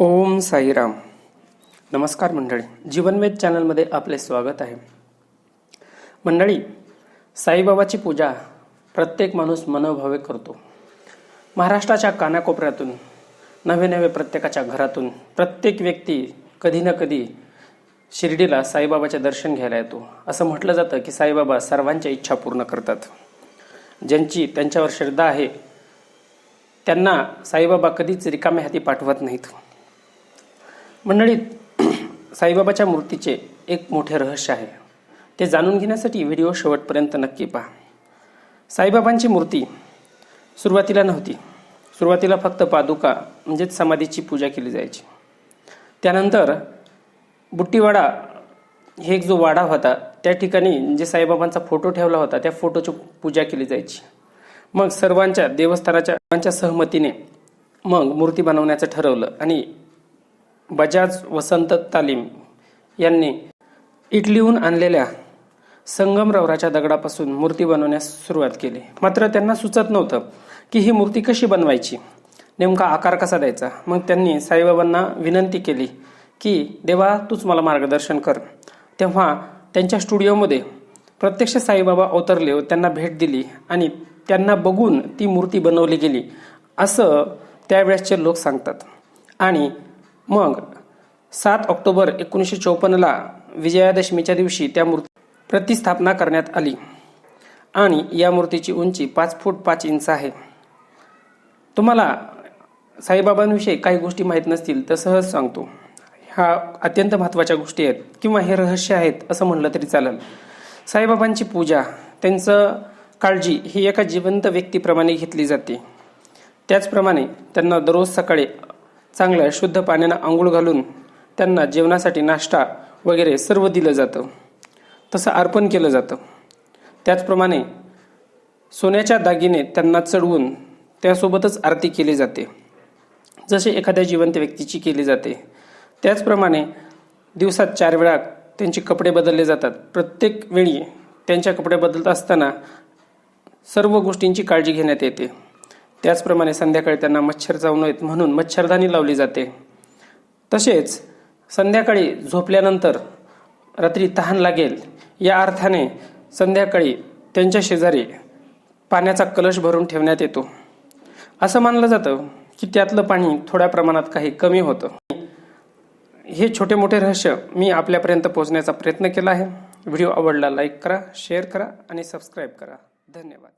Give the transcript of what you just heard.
ओम साईराम. नमस्कार मंडळी. जीवनवेद चॅनलमध्ये आपले स्वागत आहे. मंडळी साईबाबाची पूजा प्रत्येक माणूस मनोभावे करतो. महाराष्ट्राच्या कानाकोपऱ्यातून नवे नवे प्रत्येकाच्या घरातून प्रत्येक व्यक्ती कधी ना कधी शिर्डीला साईबाबाचे दर्शन घ्यायला येतो. असं म्हटलं जातं की साईबाबा सर्वांच्या इच्छा पूर्ण करतात. ज्यांची त्यांच्यावर श्रद्धा आहे त्यांना साईबाबा कधीच रिकाम्या हाती पाठवत नाहीत. मंडळीत साईबाबाच्या मूर्तीचे एक मोठे रहस्य आहे. ते जाणून घेण्यासाठी व्हिडिओ शेवटपर्यंत नक्की पहा. साईबाबांची मूर्ती सुरुवातीला नव्हती. सुरुवातीला फक्त पादुका म्हणजेच समाधीची पूजा केली जायची. त्यानंतर बुट्टीवाडा हे एक जो वाडा होता त्या ठिकाणी जे साईबाबांचा फोटो ठेवला होता त्या फोटोची पूजा केली जायची. मग सर्वांच्या देवस्थानाच्या सर्वांच्या सहमतीने मग मूर्ती बनवण्याचं ठरवलं आणि बजाज वसंत तालीम यांनी इटलीहून आणलेल्या संगमरवराच्या दगडापासून मूर्ती बनवण्यास सुरुवात केली. मात्र त्यांना सुचत नव्हतं की ही मूर्ती कशी बनवायची. नेमका आकार कसा द्यायचा? मग त्यांनी साईबाबांना विनंती केली की देवा तूच मला मार्गदर्शन कर. तेव्हा त्यांच्या स्टुडिओमध्ये प्रत्यक्ष साईबाबा अवतरले व त्यांना भेट दिली आणि त्यांना बघून ती मूर्ती बनवली गेली असं त्यावेळेसचे लोक सांगतात. आणि मग सात ऑक्टोबर एकोणीसशे चौपन्नला विजयादशमीच्या दिवशी त्या मूर्ती प्रतिस्थापना करण्यात आली. आणि या मूर्तीची उंची पाच फूट पाच इंच आहे. तुम्हाला साईबाबांविषयी काही गोष्टी माहीत नसतील तर सहज सांगतो. ह्या अत्यंत महत्त्वाच्या गोष्टी आहेत किंवा हे रहस्य आहेत असं म्हणलं तरी चालेल. साईबाबांची पूजा त्यांचं काळजी ही एका जिवंत व्यक्तीप्रमाणे घेतली जाते. त्याचप्रमाणे त्यांना दररोज सकाळी चांगल्या शुद्ध पाण्यानं आंघोळ घालून त्यांना जेवणासाठी नाश्ता वगैरे सर्व दिलं जातं. तसं अर्पण केलं जातं. त्याचप्रमाणे सोन्याच्या दागिने त्यांना चढवून त्यासोबतच आरती केली जाते. जसे एखाद्या जिवंत व्यक्तीची केली जाते. त्याचप्रमाणे दिवसात चार वेळा त्यांचे कपडे बदलले जातात. प्रत्येक वेळी त्यांच्या कपडे बदलत असताना सर्व गोष्टींची काळजी घेण्यात येते. त्याचप्रमाणे संध्याकाळी त्यांना मच्छर जाऊ नयेत म्हणून मच्छरदाणी लावली जाते. तसेच संध्याकाळी झोपल्यानंतर रात्री तहान लागेल या अर्थाने संध्याकाळी त्यांच्या शेजारी पाण्याचा कलश भरून ठेवण्यात येतो. असं मानलं जातं की त्यातलं पाणी थोड्या प्रमाणात काही कमी होतं. हे छोटे मोठे रहस्य मी आपल्यापर्यंत पोहोचण्याचा प्रयत्न केला आहे. व्हिडिओ आवडला लाईक करा शेअर करा आणि सबस्क्राईब करा. धन्यवाद.